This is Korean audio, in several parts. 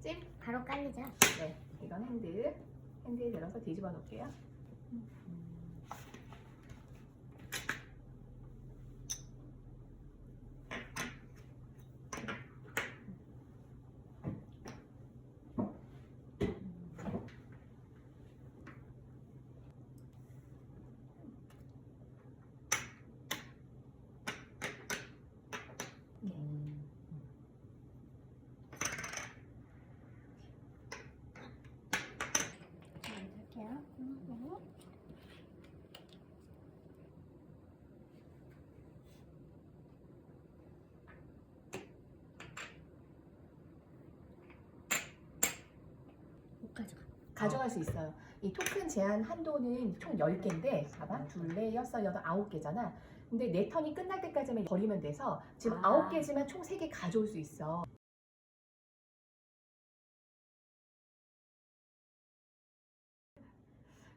찜. 바로 깔리죠. 네, 이건 핸드. 핸드에 들어서 뒤집어 놓을게요. 자, 이렇게요. 네. 못 가져갈 수 있어요. 이 토큰 제한 한도는 총 10개인데 봐봐 둘, 넷, 여섯, 여덟, 아홉 개잖아. 근데 내 턴이 끝날 때까지만 버리면 돼서 지금 아. 아홉 개지만 총세개 가져올 수 있어.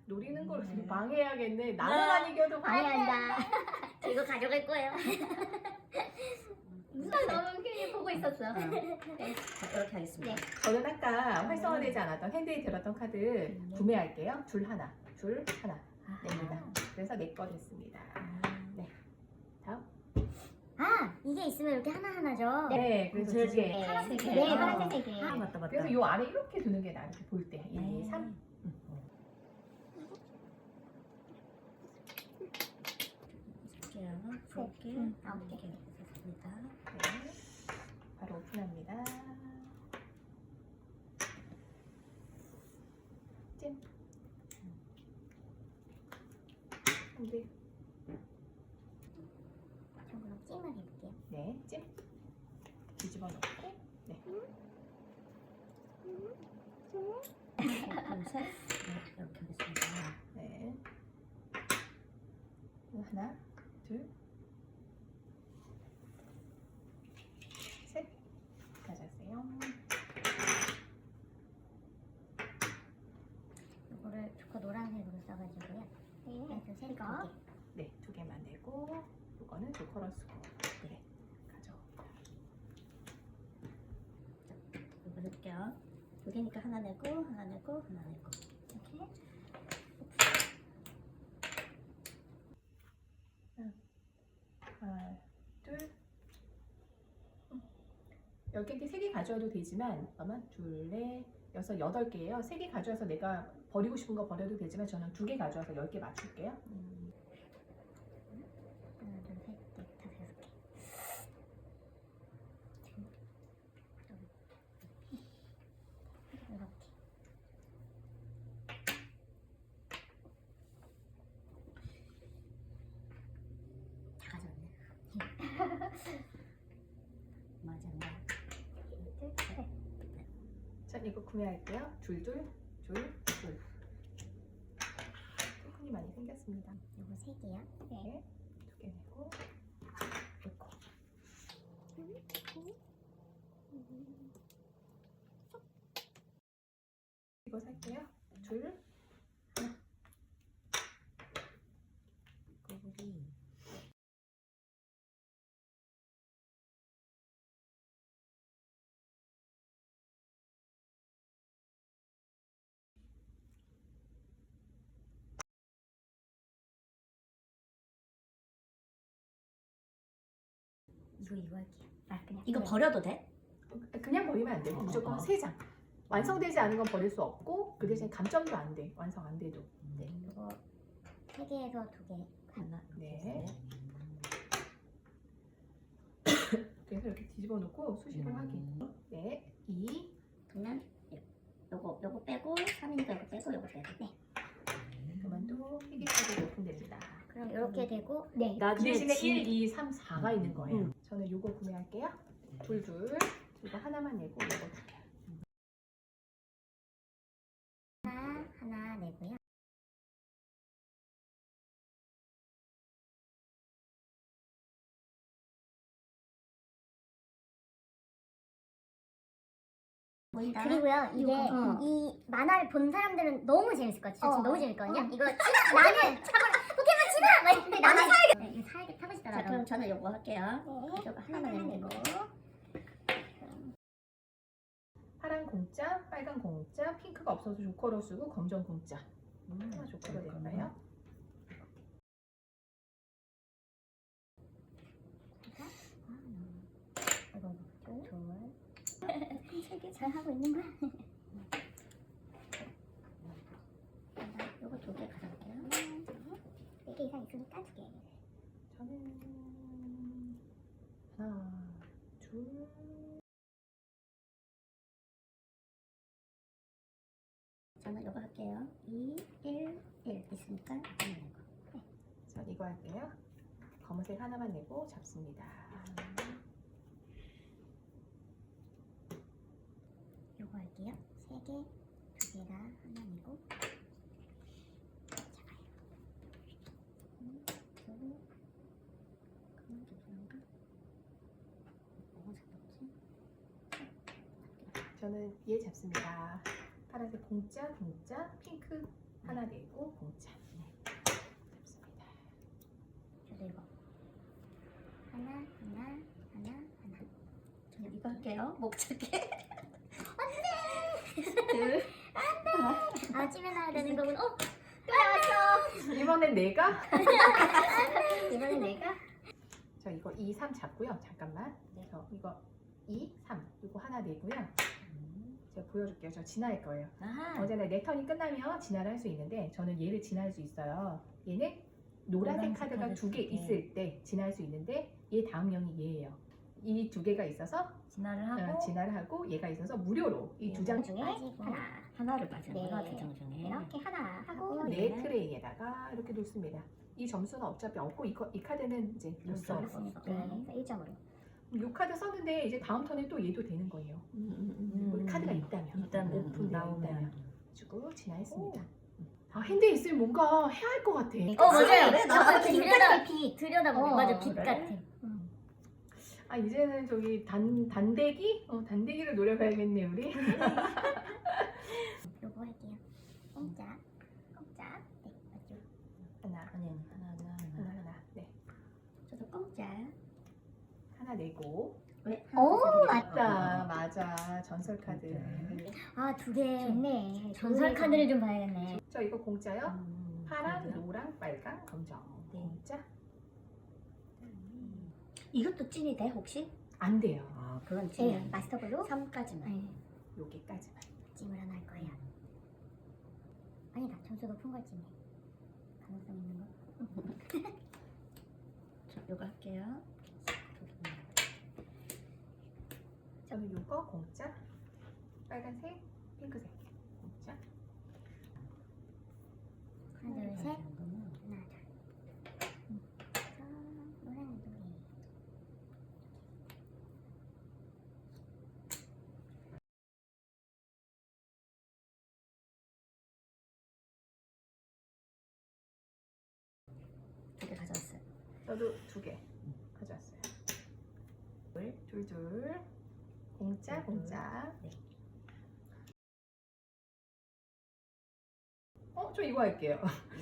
노리는 걸 네. 망해야겠네. 나는 안 이겨도 방해한다. 저 이거 가져갈 거예요. 무슨 너무 괜히 보고 있었어. 네, 이렇게 하겠습니다. 네. 저는 아까 활성화되지 않았던 핸드에 들었던 카드 구매할게요. 줄 하나, 줄 하나 냅니다. 그래서 내거 됐습니다. 네. 다음. 아, 이게 있으면 이렇게 하나 하나죠? 네, 그래서 줄두 개. 개. 파란색 세 네, 개. 파란색 세 개. 아, 맞다, 맞다. 그래서 요 아래 이렇게 두는 게. 이렇게 볼 때. 1, 네. 2, 3. 이렇게요. 이렇게 음, 아홉 개. 이렇게 했습니다. 네. 바로 오픈합니다. 찜. 핸드. 저 그럼 찜을 해볼게요. 네, 찜. 뒤집어 놓고. 네. 하나, 둘, 셋. 네, 이렇게 하겠습니다. 네. 하나, 둘, 셋. 가져가세요. 이거를 조커 노란색으로 써가지고요. 네, 세 개. 네, 두 개만 내고, 이거는 조커로 쓰고. 그래, 가져. 이거 해볼게요. 두 개니까 하나 내고, 하나 내고, 하나 내고. 이렇게. 하나, 둘. 열개 가져와도 되지만, 잠깐만, 둘, 넷, 여섯, 여덟 개예요. 세 개 가져와서 내가 버리고 싶은 거 버려도 되지만, 저는 두 개 가져와서 열 개 맞출게요. 음, 하나, 둘, 셋, 넷, 다섯, 여섯 개. 이렇게. 다 가져왔네. 맞아, 맞아. 둘, 셋. 자, 이거 구매할게요. 줄, 둘, 줄, 줄. 토큰이 많이 생겼습니다. 요거 세 개요. 네. 두개 내고, 놓고. 이거 살게요. 줄, 꼬부리. 이거 이거 할게요. 아 그냥 이거 버려도 돼? 그냥 버리면 안 돼. 어, 무조건 어. 세 장. 완성되지 않은 건 버릴 수 없고, 그 대신 감점도 안 돼. 완성 안 돼도. 네. 이거 세 개에서 두 개. 하나, 네. 셋. 그래서 이렇게 뒤집어 놓고 수시로 확인. 네, 2, 그러면 요거 요거 빼고 3이니까 요거 빼고 요거 빼고. 네. 그만도 희귀카드 오픈됩니다. 그럼 이렇게 되고 네. 그 대신에 1, 2, 3, 4가 있는 거예요. 음. 저는 요거 구매할게요. 둘, 둘. 이거 하나만 내고 요거 두 개. 하나 하나 내고요. 보인다. 그리고요 이게 어. 이 만화를 본 사람들은 너무 재밌을 것 같아요. 저 지금 어. 너무 재밌거든요. 어. 이거 진짜 나는 포켓몬 치나 막 이랬는데 나는 사야겠. 네, 이거 사야겠 타고 자, 싶더라고요. 그럼 저는 요거 할게요. 네. 이거 하나만 내고. 파란 공짜, 빨간 공짜, 핑크가 없어서 조커로 쓰고 검정 공짜. 음, 하나 조커로 될까요? 둘. 세개 잘 하고 있는 거야? 4개 이상 있으니까 두 개. 저는 하나, 둘. 저는 이거 할게요. 2, 1, 1 있으니까 이거 네. 전 이거 할게요. 검은색 하나만 내고 잡습니다. 요거 할게요. 세 개, 두 개가 하나이고. 저는 얘 잡습니다. 파란색 공짜, 공짜, 핑크 하나 내고 공짜. 네. 잡습니다. 저도 이거. 하나, 하나, 하나, 하나. 저는 이거 할게요. 목줄게. 둘. 아, 찜해 놔야 되는 거군. 어, 또 나왔어. 이번엔 내가 이번엔 내가. 저 이거 2, 3 잡고요. 잠깐만. 네. 저 이거 2, 3 이거 하나 내고요. 제가 보여줄게요. 저 진화할 거예요. 아하. 어제는 내 턴이 끝나면 진화를 할 수 있는데 저는 얘를 진화할 수 있어요. 얘는 노란색 노란색 카드가 카드 두 개 두 개. 있을 때 진화할 수 있는데 얘 다음 명이 얘예요. 이 두 개가 있어서 진화를 어, 하고 진화를 하고 얘가 있어서 무료로 이두 네. 장 중에 빠지고 하나. 하나를 빠지는구나 네. 두장 중에. 이렇게 하나 하고. 네 네. 트레이에다가 이렇게 놓습니다. 이 점수는 어차피 없고 이, 거- 이 카드는 이제 못 써요. 못 써. 네, 그래서 1점으로. 이 카드 썼는데 이제 다음 턴에 또 얘도 되는 거예요. 우리 카드가 있다면 일단은 오픈되어 나오면 주고 진화했습니다. 아 핸드에 있으면 뭔가 해야 할 것 같아. 어, 맞아요. 저거 나 들여다 빛, 들여다보고. 어, 맞아, 빛 그래? 같아. 아 이제는 저기 단 단대기? 어 단대기를 노려봐야겠네 우리. 요거 할게요. 공짜. 네, 맞죠? 하나 아니 아니 하나 하나 하나 하나. 하나 네 저도 공짜. 하나 내고. 왜? 오, 맞다 맞아 전설 카드. 네. 아, 두 개. 좋네. 전설 카드를 좀 봐야겠네. 저 이거 공짜요? 음, 파랑? 노랑, 빨강, 검정. 네. 공짜? 이것도 찐이 돼 혹시? 안 돼요. 아 그건 찐이 네, 아니야. 마스터블로 3까지만. 네, 여기까지만. 찜을 하나 할 거예요. 아니다, 점수 높은 걸 찜해. 가능성 있는 거. 저 요거 할게요. 저는 요거 공짜. 빨간색, 핑크색. 공짜. 하나, 둘, 셋. 하나, 둘. 음. 두개 가져왔어요. 저도 두 개 가져왔어요. 둘, 둘, 둘. 공짜, 둘, 둘. 공짜. 네. 어, 저 이거 할게요.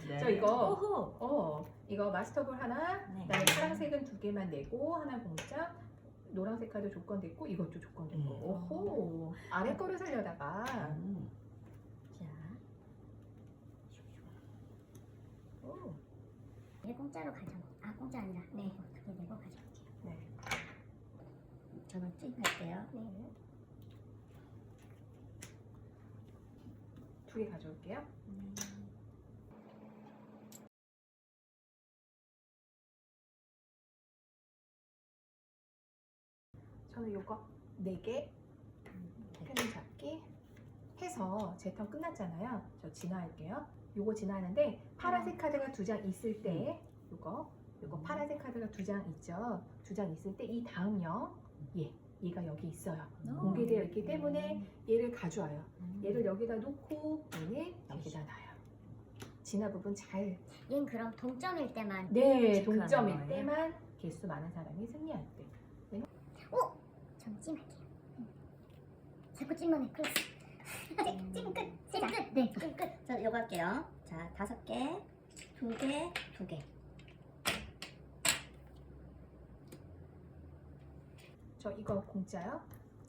네. 저 이거. 오호. 어, 이거 마스터볼 하나, 네. 그다음에 파란색은 두 개만 내고 하나 공짜, 노란색 카드 조건 됐고 이것도 조건 됐고. 음. 오호. 아래 거를 살려다가. 음. 자. 오, 얘 공짜로 가져. 아, 공짜 아니라. 네, 두개 내고 가져 5,000원쯤 할게요. 네. 두 개 가져올게요. 음. 저는 요거 4개 펜 잡기 해서 제 턴 끝났잖아요. 저 진화할게요. 요거 진화하는데 파란색 음. 카드가 두 장 있을 때 음. 요거 요거 파란색 카드가 두 장 있죠. 두 장 있을 때 이 다음요. 얘 얘가 여기 있어요. 공개되어 있기 때문에 얘를 가져와요. 음. 얘를 여기다 놓고 얘는 여기다 놔요. 진화 부분 잘. 얘는 그럼 동점일 때만. 네, 체크하는 동점일 거예요? 때만 개수 많은 사람이 승리할 때. 전 찜할게요. 응. 자꾸 찜만 해. 클래스. 찜, 찜 끝. 찜 끝. 네, 찜 끝. 저 요거 할게요. 자, 다섯 개, 두 개, 두 개. 저 이거 공짜요?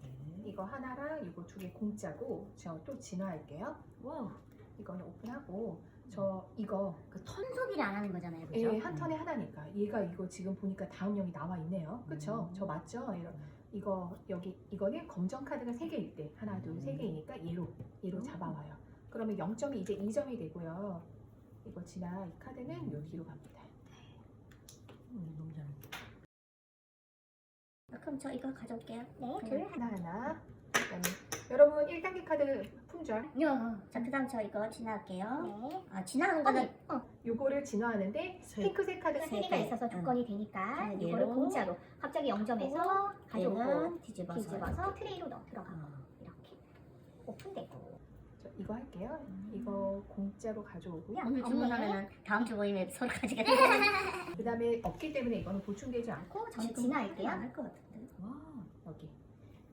네. 이거 하나랑 이거 두 개 공짜고 저 또 진화할게요. 와우. 이거는 오픈하고 저 이거 그 턴 소비를 안 하는 거잖아요. 그죠? 예, 한 턴에 하나니까 얘가 이거 지금 보니까 다음령이 나와 있네요. 그쵸? 음. 저 맞죠? 이런- 이거 여기 이거는 검정 카드가 세 개일 때 하나 둘 세 개이니까 얘로 얘로 음. 잡아와요. 그러면 0점이 이제 2점이 되고요. 이거 지나 이 카드는 요 뒤로 갑니다. 음, 너무. 아, 그럼 저 이거 가져올게요. 네, 둘. 하나 하나. 그다음에 여러분 1단계 카드 품절. 요. 자, 그다음 저 이거 지나갈게요. 네. 아, 지나가는 거는 어, 요거를 진화하는데 세- 핑크색 카드가 세세 개가 개. 있어서 조건이 되니까 저는 이거를 얘로 공짜로 갑자기 0점에서 가져오고 얘는 뒤집어서. 뒤집어서 트레이로 넣어 들어가. 어. 이렇게 오픈되고. 저 이거 할게요. 이거 공짜로 가져오고요. 오늘 없네. 주문하면은 다음 주 모임에 서로 가지게 그다음에 없기 때문에 이거는 보충되지 않고 저는 진화할게요. 안할 것 같은데. 와 여기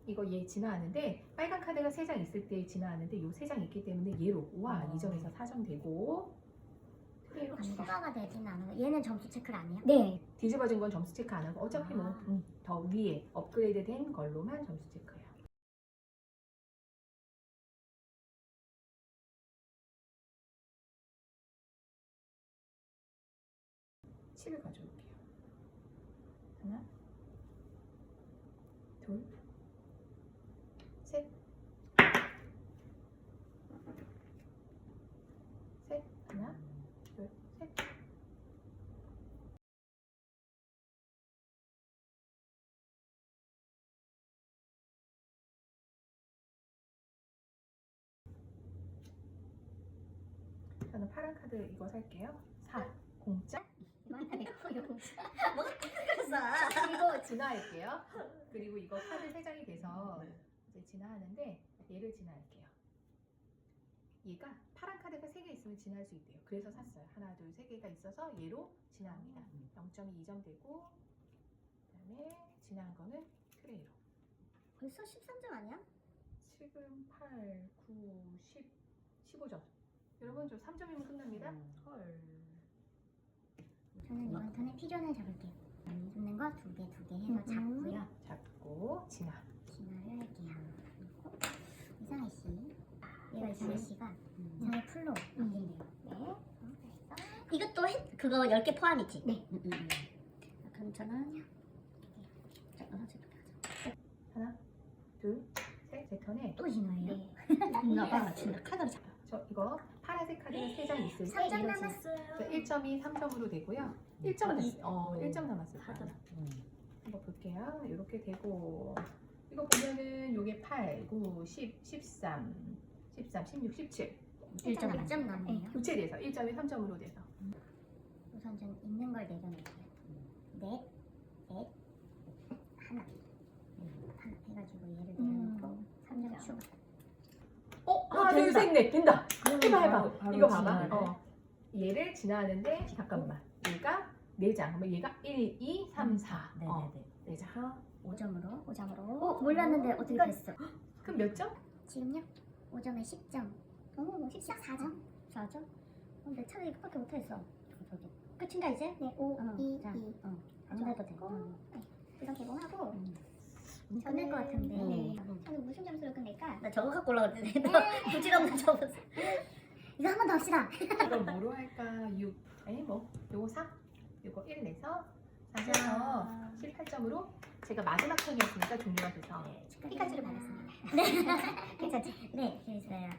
이거 얘 진화하는데 빨간 카드가 세 장 있을 때 진화하는데 요 세 장 있기 때문에 얘로 와 아. 2점에서 4점 되고 트레이로 갑니다. 추가가 되진 않아요. 얘는 점수 체크를 안 해요? 네. 뒤집어진 건 점수 체크 안 하고 어차피 뭐 아. 더 위에 업그레이드 된 걸로만 점수 체크 해요. 칠을 가져올게요. 하나, 둘, 셋, 셋, 하나, 둘, 셋. 저는 파란 카드 이거 살게요. 4 공짜 그리고 그랬어. 진화할게요. 그리고 이거 카드 3장이 돼서 네. 이제 진화하는데 얘를 진화할게요. 얘가 파란 카드가 3개 있으면 진화할 수 있대요. 그래서 샀어요. 하나, 둘, 세 개가 있어서 얘로 진화합니다. 음. 0점이 2점 되고 그다음에 진화한 거는 트레이로. 벌써 13점 아니야? 지금 8, 9, 10, 15점. 여러분 저 3점이면 끝납니다. 음. 헐. 저는 이번 턴에 피존을 잡을게요. 잡는 거 두 개 두 개 해서 음, 잡고요. 잡고 진화. 진화를 할게요. 그리고 이상희 씨. 얘가 이상희 씨가 음. 이상희 풀로 바뀐대요. 네. 어, 이것도 해, 그거 10개 포함이지? 네. 음, 음, 음. 자, 그럼 저는 자, 어. 하나, 둘, 셋. 제 턴에 또 진화예요? 네. 있나 봐. 진짜 카드를 잡아. 저 이거 파란색 카드가 3장 있을 때 3점 얘로 남았어요. 저 1점이 3점으로 되고요. 1점 이- 어, 어. 1점 남았을 카드. 거예요. 음. 한번 볼게요. 이렇게 되고 이거 보면은 요게 8, 9, 10, 13, 13, 16, 17 일점 1점 남네요. 교체돼서 1점이 3점으로 돼서 우선 전 있는 걸 내려놓을게요. 넷, 넷, 하나. 하나 해가지고 얘를 내려놓고 3점 추가. 어? 아, 하나, 둘, 된다. 셋, 넷 된다. 해봐 해봐. 바로- 이거 봐봐. 어. 얘를 지나는데 잠깐만. 얘가 4장. 그러면 얘가 1, 2, 3, 4. 네네네. 어, 4장. 5점으로. 5점으로. 어, 몰랐는데 어떻게 됐어? 그럼 몇 점? 지금요? 5점에 10점. 오, 14점. 4점? 어, 내 차라리 이거밖에 못했어. 저기. 끝인가 이제? 네, 5, 어, 2, 자, 2. 어, 안 해도 돼. 음. 이런 개봉하고 음. 끝낼 것 같은데. 음. 네. 저는 무슨 점수로 끝낼까? 나 저거 갖고 올라갔는데 너 부질없는 저거 이거 한 번 더 합시다. 이거 뭐로 할까? 6. 아니 뭐 요거 4. 요거 1 내서 4 해서 18점으로 제가 마지막 턴이었으니까 종료가 돼서 네, 피카츄를 받았습니다. 네. 괜찮지? 네, 재밌어요.